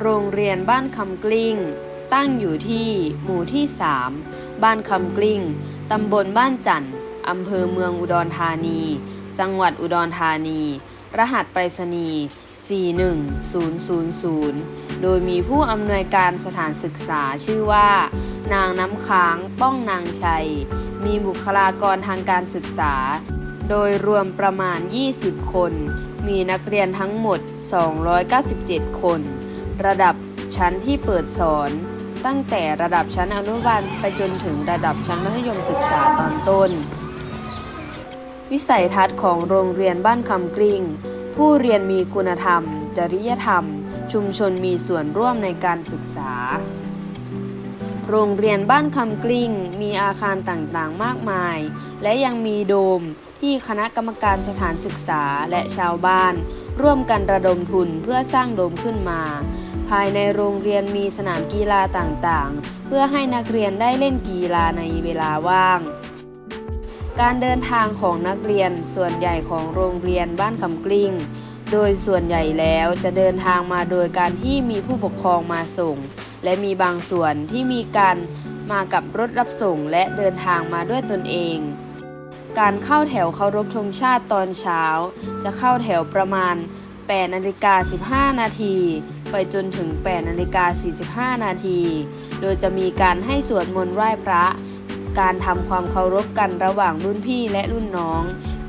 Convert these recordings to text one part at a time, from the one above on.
โรงเรียนบ้านคำกลิ้ง ตั้งอยู่ที่หมู่ที่ 3 บ้านคำกลิ้ง ตำบลบ้านจันทร์อำเภอเมืองอุดรธานี จังหวัดอุดรธานี รหัสไปรษณีย์ 41000 โดยมีผู้อำนวยการสถานศึกษาชื่อว่า นางน้ำค้างป้องนางชัย มีบุคลากรทางการศึกษา โดยรวมประมาณ 20 คน มีนักเรียนทั้งหมด 297 คน ระดับชั้นที่เปิดสอน ตั้งแต่ระดับชั้นอนุบาลไปจนถึงระดับชั้นมัธยมศึกษาตอนต้น วิสัยทัศน์ของโรงเรียนบ้านคำกริ่ง ผู้เรียนมีคุณธรรม จริยธรรม ชุมชนมีส่วนร่วมในการศึกษา โรงเรียนบ้านคำกลิ้งมีอาคารต่างๆมากมาย และยังมีโดมที่คณะกรรมการสถานศึกษาและชาวบ้าน ร่วมกันระดมทุนเพื่อสร้างโดมขึ้นมา ภายในโรงเรียนมีสนามกีฬาต่างๆ เพื่อให้นักเรียนได้เล่นกีฬาในเวลาว่าง การเดินทางของนักเรียนส่วนใหญ่ของโรงเรียนบ้านคำกลิ้ง โดยส่วนใหญ่แล้วจะเดินทางมาโดยการที่มีผู้ปกครองมาส่ง และมีบางส่วนที่มีการมากับรถรับส่งและเดินทางมาด้วยตนเอง การเข้าแถวเคารพธงชาติตอนเช้า จะเข้าแถวประมาณ8นาฬิกา15 นาที ไปจนถึง8นาฬิกา45 นาที โดยจะมีการให้สวดมนต์ไหว้พระ การทำความเคารพกันระหว่างรุ่นพี่และรุ่นน้อง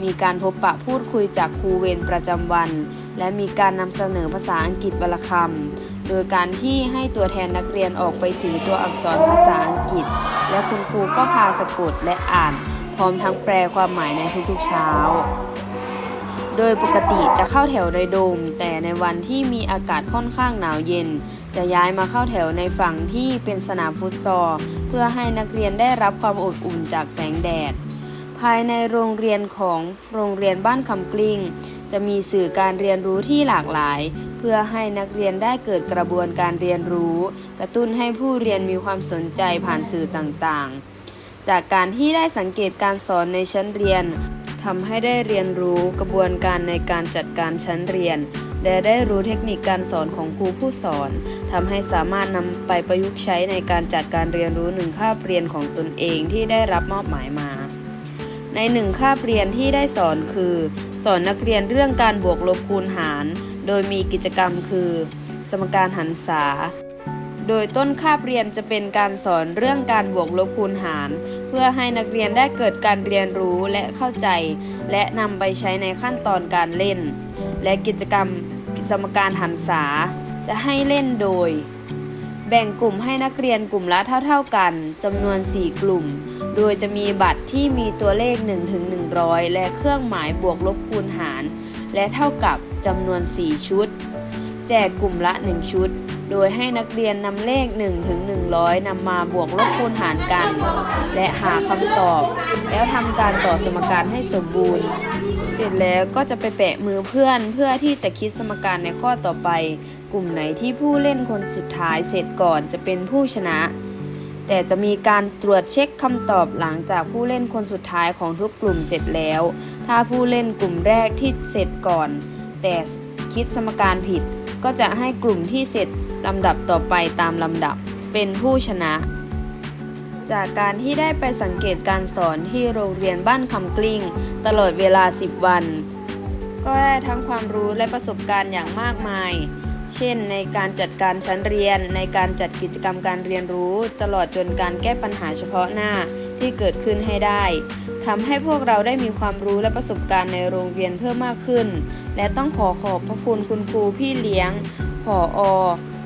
มีการพบปะพูดคุยจากครูเวรประจำวัน และมีการนำเสนอภาษาอังกฤษวรรคำโดยการที่ให้ตัวแทนนักเรียนออกไปถือตัวอักษรภาษาอังกฤษ และคุณครูก็พาสะกดและอ่าน พร้อมทั้งแปลความหมายในทุกๆเช้า โดยปกติจะเข้าแถวในโดม แต่ในวันที่มีอากาศค่อนข้างหนาวเย็น จะย้ายมาเข้าแถวในฝั่งที่เป็นสนามฟุตซอลเพื่อให้นักเรียนได้รับความอบอุ่นจากแสงแดด ภายในโรงเรียนของโรงเรียนบ้านคำกลิ้ง จะมีสื่อการเรียนรู้ที่หลากหลาย เพื่อให้นักเรียนได้เกิดกระบวนการเรียนรู้ กระตุ้นให้ผู้เรียนมีความสนใจผ่านสื่อต่างๆ จากการที่ได้สังเกตการสอนในชั้นเรียน ทำให้ได้เรียนรู้กระบวนการในการจัดการชั้นเรียน และได้รู้เทคนิคการสอนของครูผู้สอนทำให้สามารถนำไปประยุกต์ใช้ในการจัดการเรียนรู้หนึ่งคาบเรียนของตนเองที่ได้รับมอบหมายมา ในหนึ่งคาบเรียนที่ได้สอนคือ สอนนักเรียนเรื่องการบวกลบคูณหาร โดยมีกิจกรรมคือ สมการหันษา โดยต้นคาบเรียนจะเป็นการสอนเรื่องการบวกลบคูณหาร เพื่อให้นักเรียนได้เกิดการเรียนรู้และเข้าใจ และนำไปใช้ในขั้นตอนการเล่น และกิจกรรมสมการหันษาจะให้เล่นโดย แบ่งกลุ่มให้นักเรียนกลุ่มละเท่า ๆกันจำนวน 4 กลุ่ม โดยจะมีบัตรที่มีตัวเลข1ถึง100 และเครื่องหมายบวกลบคูณหาร และเท่ากับจำนวน 4 ชุด แจกกลุ่มละ 1 ชุด โดยให้นักเรียนนำเลข 1 ถึง 100นำมาบวกลบคูณหารกัน และหาคำตอบ แล้วทำการต่อสมการให้สมบูรณ์ เสร็จแล้วก็จะไปแปะมือเพื่อนเพื่อที่จะคิดสมการในข้อต่อไป กลุ่มไหนที่ผู้เล่นคนสุดท้ายเสร็จก่อนจะเป็นผู้ชนะ แต่จะมีการตรวจเช็คคำตอบหลังจากผู้เล่นคนสุดท้ายของทุกกลุ่มเสร็จแล้ว ถ้าผู้เล่นกลุ่มแรกที่เสร็จก่อน แต่คิดสมการผิด ก็จะให้กลุ่มที่เสร็จลำดับต่อไปตามลำดับเป็นผู้ชนะ จากการที่ได้ไปสังเกตการสอนที่โรงเรียนบ้านคำกลิ้ง ตลอดเวลา 10 วัน ก็ได้ทั้งความรู้และประสบการณ์อย่างมากมาย เช่น ในการจัดการชั้นเรียน ในการจัดกิจกรรมการเรียนรู้ ตลอดจนการแก้ปัญหาเฉพาะหน้าที่เกิดขึ้นให้ได้ ทำให้พวกเราได้มีความรู้และประสบการณ์ในโรงเรียนเพิ่มมากขึ้น และต้องขอขอบพระคุณคุณครูพี่เลี้ยงผออ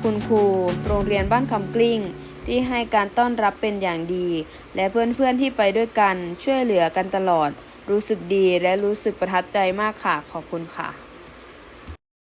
คุณครู โรงเรียนบ้านคำกลิ้ง ที่ให้การต้อนรับเป็นอย่างดี และเพื่อนๆที่ไปด้วยกันช่วยเหลือกันตลอด รู้สึกดีและรู้สึกประทับใจมากค่ะ ขอบคุณค่ะ